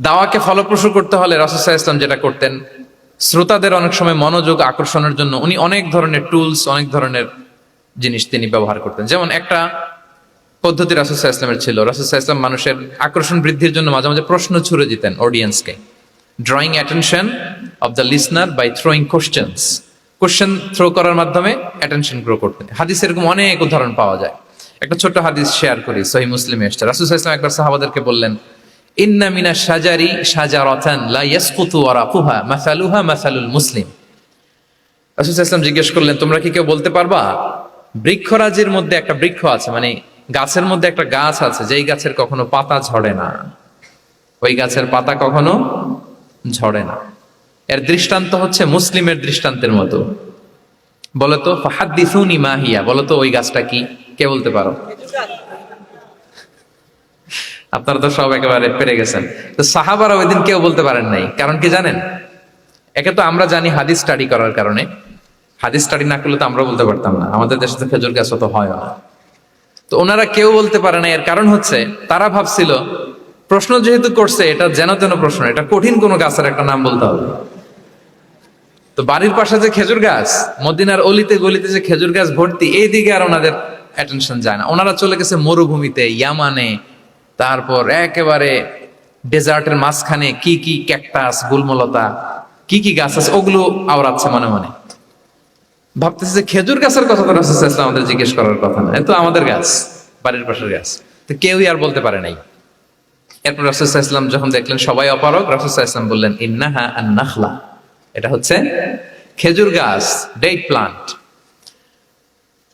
দাওয়াকে ফলপ্রসূ করতে হলে রাসুসাহ ইসলাম যেটা করতেন, শ্রোতাদের অনেক সময় মনোযোগ আকর্ষণের জন্য উনি অনেক ধরনের টুলস অনেক ধরনের জিনিস তিনি ব্যবহার করতেন। যেমন একটা পদ্ধতি রাসুসাহ ইসলামের ছিল। রাসুসাহ ইসলাম মানুষের আকর্ষণ বৃদ্ধির জন্য মাঝে মাঝে প্রশ্ন ছুড়ে দিতেন অডিয়েন্সকে drawing attention of the listener by throwing questions question throw করার মাধ্যমে অ্যাটেনশন গ্রো করতেন। হাদিস এরকম অনেক উদাহরণ পাওয়া যায়। একটা ছোট্ট হাদিস শেয়ার করি সহি মুসলিমে এসছে। রাসুসাহ ইসলাম একবার সাহাবাদেরকে বললেন ইন্না মিনা সাজারি সাজারাতান লা ইয়াসকুতু ওয়ারাকুহা মাসালুহা মাসালুল মুসলিম। রাসূল ইসলাম জিজ্ঞেস করলেন, তোমরা কি কেউ বলতে পারবা? বৃক্ষরাজির মধ্যে একটা বৃক্ষ আছে মানে গাছের মধ্যে একটা গাছ আছে, যেই গাছের কখনো পাতা ঝরে না। ওই গাছের পাতা কখনো ঝরে না। এর দৃষ্টান্ত হচ্ছে মুসলিমের দৃষ্টান্তের মতো। বলতো, ফাহাদ্দিসুনি মাহিয়া বলতো, ওই গাছটা কি? কে বলতে পারো? আপনারা তো সব একেবারে পেরে গেছেন। তো সাহাবারা ওই দিন কেউ বলতে পারেন নাই, কারণ কি জানেন? একে তো আমরা জানি হাদিস স্টাডি করার কারণে। হাদিস স্টাডি না করলে তো আমরা বলতে পারতাম না। আমাদের দেশে তো খেজুর গাছ তো হয় না। তো ওনারা কেউ বলতে পারে না এর কারণ হচ্ছে, তারা ভাবছিল, প্রশ্ন যেহেতু করছে, এটা যেন তেন প্রশ্ন, এটা কঠিন কোনো গাছের একটা নাম বলতে হবে। তো বাড়ির পাশে যে খেজুর গাছ, মদিনার অলিতে গলিতে যে খেজুর গাছ ভর্তি এই দিকে আর ওনাদের অ্যাটেনশন যায় না। ওনারা চলে গেছে মরুভূমিতে, ইয়ামানে তারপর একেবারে ডেজার্টের মাঝখানে কি কি ক্যাকটাস, গুলমলতা, কি কি গাছ আছে, ওগুলো আওড়াচ্ছে মনে মনে। ভাবতেছে যে খেজুর গাছের কথা তো রাসূল আমাদের জিজ্ঞেস করার কথা না। তো আমাদের গাছ, বাড়ির পাশের গাছ। তো কেউই আর বলতে পারে নাই। এরপর রাসূল ওয়াসাল্লাম যখন দেখলেন সবাই অপারক রাসূল আলাইহি বললেন, ইন্নাহা আন নাখলা এটা হচ্ছে খেজুর গাছ ডেট প্লান্ট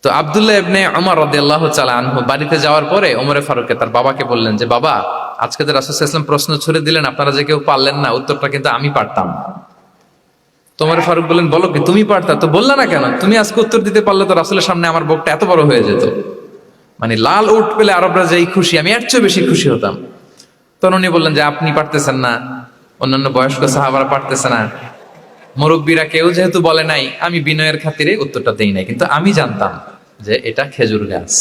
তো আব্দুল্লাহ ইবনে ওমর রাদিয়াল্লাহু তাআলা আনহু বাড়িতে যাওয়ার পরে ওমরে ফারুককে তার বাবাকে বললেন যে, বাবা, আজকে যে রাসূল ওয়াসাল্লাম প্রশ্ন ছুড়ে দিলেন, আপনারা যে কেউ পারলেন না, উত্তরটা কিন্তু আমি পারতাম। তোমার ফারুক বললেন, বলো কি, তুমি পারতা? তো বললা না কেন? তুমি আজকে উত্তর দিতে পারলে তো রাসূলের সামনে আমার বুকটা এত বড় হয়ে যেত। মানে লাল উট পেলে আরবরা যেই খুশি, আমি এর চেয়ে বেশি খুশি হতাম। তখন উনি বললেন যে, আপনি পারতেছেন না। অন্যান্য বয়স্ক সাহাবারা পারতেছে না। মুরব্বীরা কেউ যেহেতু বলে নাই, আমি বিনয়ের খাতিরে উত্তরটা দেই নাই। কিন্তু আমি জানতাম। যে এটা খেজুর গাছ।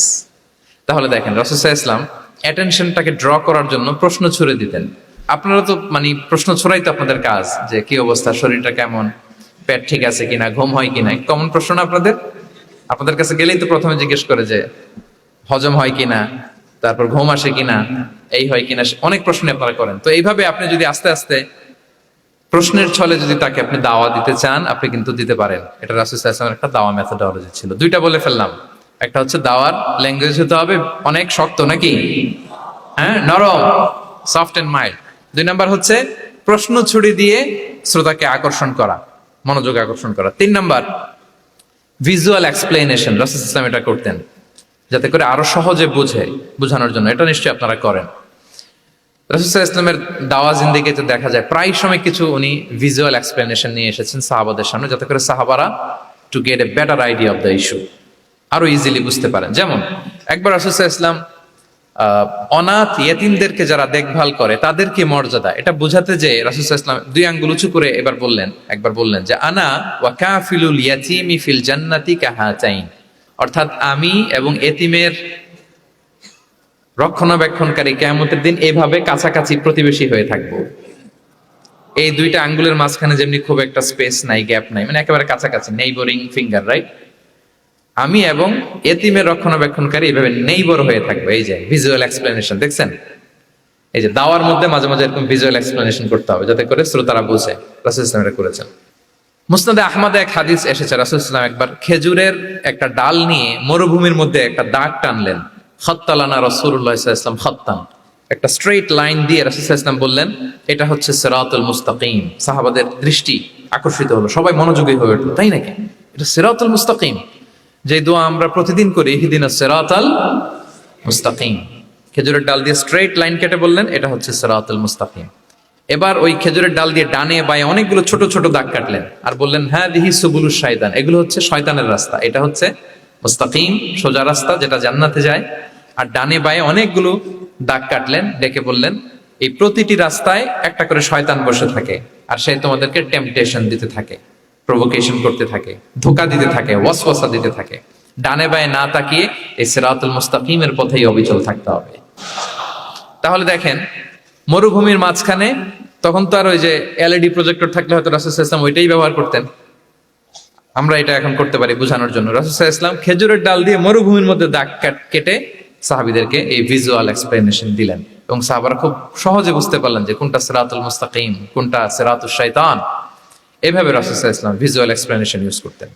তাহলে দেখেন রসুসা ইসলাম অ্যাটেনশনটাকে ড্র করার জন্য প্রশ্ন ছুড়ে দিতেন। আপনারা তো মানে প্রশ্ন ছড়াই তো আপনাদের কাজ, যে কি অবস্থা, শরীরটা কেমন, পেট ঠিক আছে কিনা, ঘুম হয় কিনা কমন প্রশ্ন আপনাদের? আপনাদের কাছে গেলেই তো প্রথমে জিজ্ঞেস করে যে, হজম হয় কিনা, তারপর ঘুম আসে কিনা, এই হয় কিনা অনেক প্রশ্ন আপনারা করেন। তো এইভাবে আপনি যদি আস্তে আস্তে প্রশ্নের ছলে যদি তাকে আপনি দাওয়া দিতে চান, আপনি কিন্তু দিতে পারেন। এটা রাসুল ইসলামের একটা দাওয়া মেথোডলজি ছিল। দুইটা বলে ফেললাম। একটা হচ্ছে দাওয়ার ল্যাঙ্গুয়েজ হতে হবে, অনেক শক্ত নাকি? হ্যাঁ নরম সফট অ্যান্ড মাইল্ড দুই নাম্বার হচ্ছে প্রশ্ন ছুড়ি দিয়ে শ্রোতাকে আকর্ষণ করা, মনোযোগ আকর্ষণ করা। তিন নাম্বার ভিজুয়াল এক্সপ্লেনেশন রাসুল ইসলাম এটা করতেন, যাতে করে আরও সহজে বুঝে, বোঝানোর জন্য। এটা নিশ্চয়ই আপনারা করেন। রাসুসাহ ইসলামের দাওয়া জিন্দিগিতে দেখা যায়, প্রায় সময় কিছু উনি ভিজুয়াল এক্সপ্লেনেশন নিয়ে এসেছেন সাহাবাদের সামনে, যাতে করে সাহাবারা to get a better idea of the issue আরও ইজিলি বুঝতে পারেন। যেমন, একবার রাসুসাহ ইসলাম অনাথ ইয়েতিমদেরকে যারা দেখভাল করে, তাদেরকে মর্যাদা, এটা বোঝাতে যে রাসুসাহ ইসলাম দুই আঙ্গুল উঁচু করে এবার বললেন, একবার বললেন যে, আনা ওয়া কাফিলুল ইয়াতিমি ফিল জান্নাতি কাহাতাইন। অর্থাৎ আমি এবং এতিমের রক্ষণাবেক্ষণকারী কেয়ামতের দিন এভাবে কাছাকাছি প্রতিবেশী হয়ে থাকব। এই দুইটা আঙ্গুলের মাঝখানে যেমনি খুব একটা স্পেস নাই গ্যাপ নাই মানে একেবারে কাছাকাছি নেইবরিং ফিঙ্গার রাইট আমি এবং এতিমের রক্ষণাবেক্ষণকারী এইভাবে নেইবর হয়ে থাকব। এই যে ভিজুয়াল এক্সপ্লেনেশন দেখছেন? এই যে, দাওয়ার মধ্যে মাঝে মাঝে এরকম ভিজুয়াল এক্সপ্লেনেশন করতে হবে, যাতে করে শ্রোতারা বুঝে রাসুল ইসলাম এটা করেছেন। মুসনাদে আহমদে এক হাদিস এসেছে, রাসুল ইসলাম একবার খেজুরের একটা ডাল নিয়ে মরুভূমির মধ্যে একটা দাগ টানলেন। খত্তালানা রসুল্লাহ ইসলাম খত্তান। একটা স্ট্রেট লাইন দিয়ে রাসুল ইসলাম বললেন, এটা হচ্ছে সেরাতুল মুস্তাকিম। সাহাবাদের দৃষ্টি আকর্ষিত হলো, সবাই মনোযোগী হয়ে উঠল, তাই নাকি? এটা সেরাতুল মুস্তাকিম। যে দোয়া আমরা প্রতিদিন করি হিদিন সেরাতাল মুস্তাকিম। খেজুরের ডাল দিয়ে স্ট্রেট লাইন কেটে বললেন, এটা হচ্ছে সেরাতুল মুস্তাকিম। এবার ওই খেজুরের ডাল দিয়ে ডানে বায়ে অনেকগুলো ছোট ছোট দাগ কাটলেন আর বললেন হ্যাঁ দিহি সুবুলু শয়তান। এগুলো হচ্ছে শয়তানের রাস্তা। এটা হচ্ছে মুস্তাকিম, সোজা রাস্তা যেটা জান্নাতে যায়। আর ডানে বায়ে অনেকগুলো দাগ কাটলেন, ডেকে বললেন, এই প্রতিটি রাস্তায় একটা করে শয়তান বসে থাকে আর সে তোমাদেরকে টেম্পটেশন দিতে থাকে। প্রভোকেশন করতে থাকে, ধোকা দিতে থাকে, ওয়াসওয়াসা দিতে থাকে। ডানে বায়ে না তাকিয়ে এই সিরাতুল মুস্তাকিমের পথেই অবিচল থাকতে হবে। তাহলে দেখেন, মরুভূমির মাঝখানে তখন তো আর ওই যে এলইডি প্রজেক্টর থাকলে হয়তো রাসুল ইসলাম ওইটাই ব্যবহার করতেন। আমরা এটা এখন করতে পারি বোঝানোর জন্য। রাসুল ইসলাম খেজুরের ডাল দিয়ে মরুভূমির মধ্যে দাগ কাট- সাহাবিদেরকে এই ভিজুয়াল এক্সপ্লেনেশন দিলেন। এবং সাহাবারা খুব সহজে বুঝতে পারলেন যে কোনটা সিরাতুল মুস্তাকিম, কোনটা সিরাতুল শাইতান। এভাবে রাসুল ইসলাম ভিজুয়াল এক্সপ্লেনেশন ইউজ করতেন।